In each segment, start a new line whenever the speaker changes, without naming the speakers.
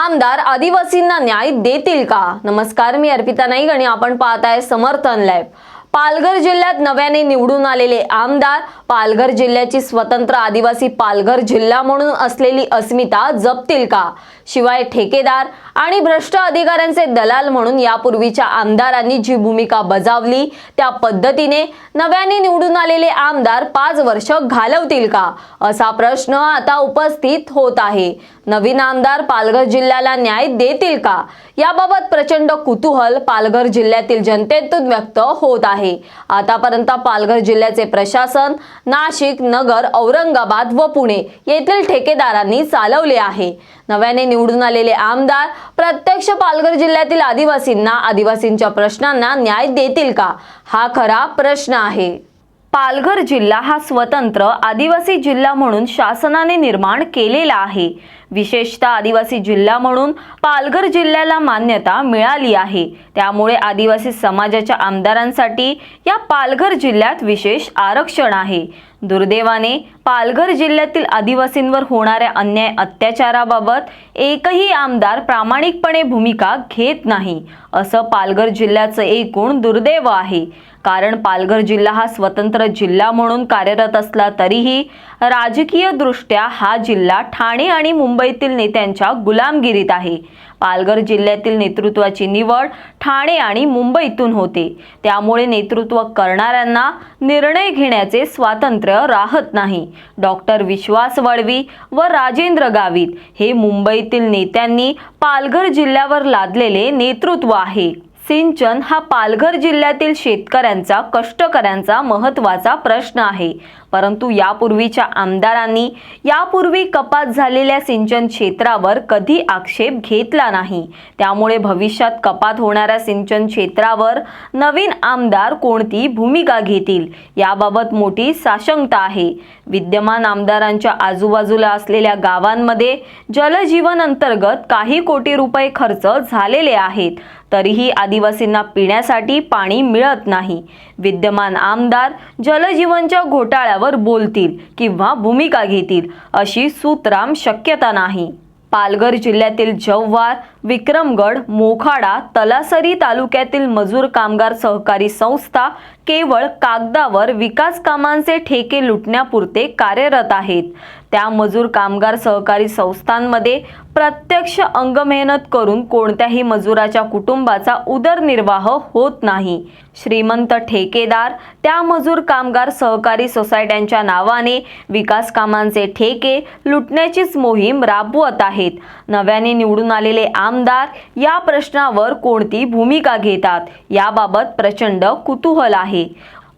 आमदार आदिवासींना न्याय देतील का? नमस्कार मी अर्पिता नाईक आणि आपण पाहताय समर्थन लॅब. पालघर जिल्ह्यात नव्याने निवडून आलेले आमदार पालघर जिल्ह्याची स्वतंत्र आदिवासी पालघर जिल्हा म्हणून असलेली अस्मिता जपतील का? शिवाय ठेकेदार आणि भ्रष्ट अधिकाऱ्यांचे दलाल म्हणून यापूर्वीच्या आमदारांनी जी भूमिका बजावली त्या पद्धतीने नव्याने निवडून आलेले आमदार पाच वर्ष घालवतील का? असा प्रश्न आता उपस्थित होत आहे. नवीन आमदार पालघर जिल्ह्याला न्याय देतील का? याबाबत प्रचंड कुतूहल पालघर जिल्ह्यातील जनतेतून व्यक्त होत आहे. आतापर्यंत पालघर जिल्ह्याचे प्रशासन नाशिक नगर औरंगाबाद व पुणे येथील ठेकेदारांनी चालवले आहे. नव्याने निवडून आलेले आमदार प्रत्यक्ष पालघर जिल्ह्यातील आदिवासींना आदिवासींच्या प्रश्नांना न्याय देतील का? हा खरा प्रश्न आहे. पालघर जिल्हा हा स्वतंत्र आदिवासी जिल्हा म्हणून शासनाने निर्माण केलेला आहे. विशेषतः आदिवासी जिल्हा म्हणून पालघर जिल्ह्याला मान्यता मिळाली आहे. त्यामुळे आदिवासी समाजाच्या आमदारांसाठी या पालघर जिल्ह्यात विशेष आरक्षण आहे. दुर्दैवाने पालघर जिल्ह्यातील आदिवासींवर होणाऱ्या अन्याय अत्याचाराबाबत एकही आमदार प्रामाणिकपणे भूमिका घेत नाही असं पालघर जिल्ह्याचं एकूण दुर्दैव आहे. कारण पालघर जिल्हा हा स्वतंत्र जिल्हा म्हणून कार्यरत असला तरीही राजकीय दृष्ट्या हा जिल्हा ठाणे आणि मुंबईतील नेत्यांच्या गुलामगिरीत आहे. पालघर जिल्ह्यातील नेतृत्वाची निवड ठाणे आणि मुंबईतून होते. त्यामुळे नेतृत्व करणाऱ्यांना निर्णय घेण्याचे स्वातंत्र्य राहत नाही. डॉक्टर विश्वास वळवी व राजेंद्र गावित हे मुंबईतील नेत्यांनी पालघर जिल्ह्यावर लादलेले नेतृत्व आहे. सिंचन हा पालघर जिल्ह्यातील शेतकऱ्यांचा कष्टकऱ्यांचा महत्त्वाचा प्रश्न आहे. परंतु यापूर्वीच्या आमदारांनी यापूर्वी कपात झालेल्या सिंचन क्षेत्रावर कधी आक्षेप घेतला नाही. त्यामुळे भविष्यात कपात होणाऱ्या सिंचन क्षेत्रावर नवीन आमदार कोणती भूमिका घेतील याबाबत मोठी साशंकता आहे. विद्यमान आमदारांच्या आजूबाजूला असलेल्या गावांमध्ये जलजीवन अंतर्गत काही कोटी रुपये खर्च झालेले आहेत. तरीही आदिवासींना पिण्यासाठी पाणी मिळत नाही. विद्यमान आमदार जलजीवनच्या घोटाळ्यावर बोलतील किंवा भूमिका घेतील अशी सुतराम शक्यता नाही. पालघर जिल्ह्यातील जव्हार विक्रमगड मोखाडा तलासरी तालुक्यातील मजूर कामगार सहकारी संस्था केवळ कागदावर विकास कामांचे ठेके लुटण्यापुरते कार्यरत आहेत. त्या मजूर कामगार सहकारी संस्थांमध्ये प्रत्यक्ष अंगमेहनत करून कोणत्याही मजुराच्या कुटुंबाचा उदरनिर्वाह होत नाही. श्रीमंत ठेकेदार त्या मजूर कामगार सहकारी सोसायट्यांच्या नावाने विकास कामांचे ठेके लुटण्याचीच मोहीम राबवत आहेत. नव्याने निवडून आलेले आमदार या प्रश्नावर कोणती भूमिका घेतात? याबाबत प्रचंड कुतूहल आहे.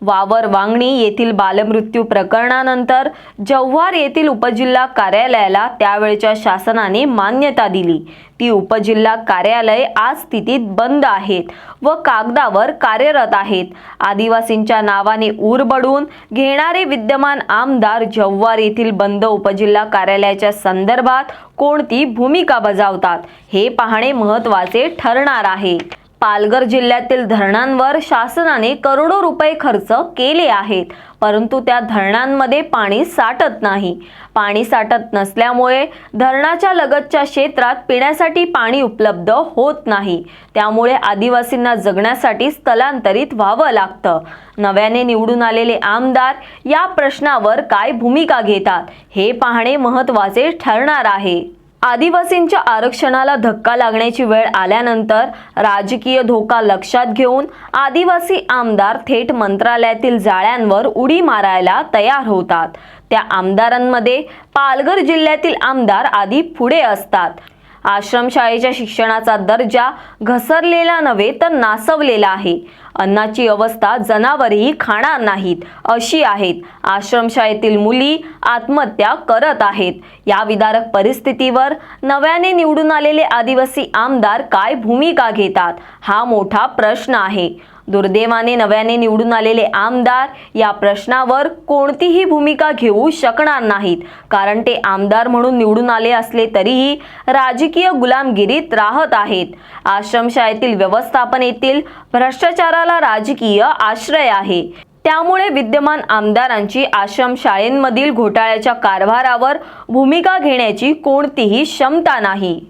वावर वांगणी येथील बालमृत्यू प्रकरणानंतर जव्हार येथील उपजिल्हा कार्यालयाला त्यावेळच्या शासनाने मान्यता दिली. ती उपजिल्हा कार्यालय आज स्थितीत बंद आहेत व कागदावर कार्यरत आहेत. आदिवासींच्या नावाने ऊर बडून घेणारे विद्यमान आमदार जव्हार येथील बंद उपजिल्हा कार्यालयाच्या संदर्भात कोणती भूमिका बजावतात हे पाहणे महत्त्वाचे ठरणार आहे. पालघर जिल्ह्यातील धरणांवर शासनाने करोडो रुपये खर्च केले आहेत. परंतु त्या धरणांमध्ये पाणी साठत नाही. पाणी साठत नसल्यामुळे धरणाच्या लगतच्या क्षेत्रात पिण्यासाठी पाणी उपलब्ध होत नाही. त्यामुळे आदिवासींना जगण्यासाठी स्थलांतरित व्हावं लागतं. नव्याने निवडून आलेले आमदार या प्रश्नावर काय भूमिका घेतात हे पाहणे महत्त्वाचे ठरणार आहे. आदिवासींच्या आरक्षणाला धक्का लागण्याची वेळ आल्यानंतर राजकीय धोका लक्षात घेऊन आदिवासी आमदार थेट मंत्रालयातील जाळ्यांवर उडी मारायला तयार होतात. त्या आमदारांमध्ये पालघर जिल्ह्यातील आमदार आधी पुढे असतात. आश्रमशाळेच्या शिक्षणाचा दर्जा घसरलेला नव्हे तर नासवलेला आहे. अन्नाची अवस्था जनावरही खाणार नाहीत अशी आहेत. आश्रमशाळेतील मुली आत्महत्या करत आहेत. या विदारक परिस्थितीवर नव्याने निवडून आलेले आदिवासी आमदार काय भूमिका घेतात हा मोठा प्रश्न आहे. दुर्दैवाने नव्याने निवडून आलेले आमदार या प्रश्नावर कोणतीही भूमिका घेऊ शकणार नाहीत. कारण ते आमदार म्हणून निवडून आले असले तरीही राजकीय गुलामगिरीत राहत आहेत. आश्रमशाळेतील व्यवस्थापन येथील भ्रष्टाचाराला राजकीय आश्रय आहे. त्यामुळे विद्यमान आमदारांची आश्रमशाळेंमधील घोटाळ्याच्या कारभारावर भूमिका घेण्याची कोणतीही क्षमता नाही.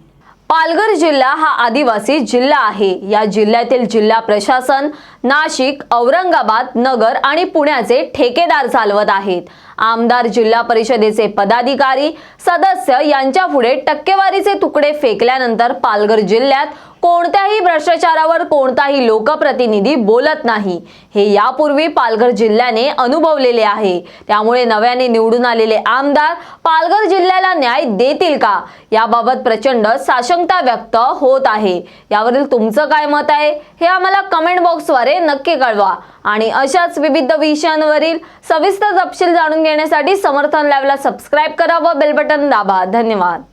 पालघर जिल्हा हा आदिवासी जिल्हा आहे. या जिल्ह्यातील जिल्हा प्रशासन नाशिक औरंगाबाद नगर आणि पुण्याचे ठेकेदार चालवत आहेत. आमदार जिल्हा परिषदेचे पदाधिकारी सदस्य यांच्या पुढे टक्केवारीचे तुकडे फेकल्यानंतर पालघर जिल्ह्यात कोणत्याही भ्रष्टाचारावर कोणताही लोकप्रतिनिधी बोलत नाही. हे यापूर्वी पालघर जिल्ह्याने अनुभवलेले आहे. त्यामुळे नव्याने निवडून आलेले आमदार पालघर जिल्ह्याला न्याय देतील का? याबाबत प्रचंड साशंकता व्यक्त होत आहे. यावरील तुमचं काय मत आहे? हे आम्हाला कमेंट बॉक्सद्वारे नक्की कळवा. आणि अशाच विविध विषयांवरील सविस्तर तपशील जाणून घेण्यासाठी समर्थन लाईव्हला सबस्क्राईब करा व बेल बटन दाबा. धन्यवाद.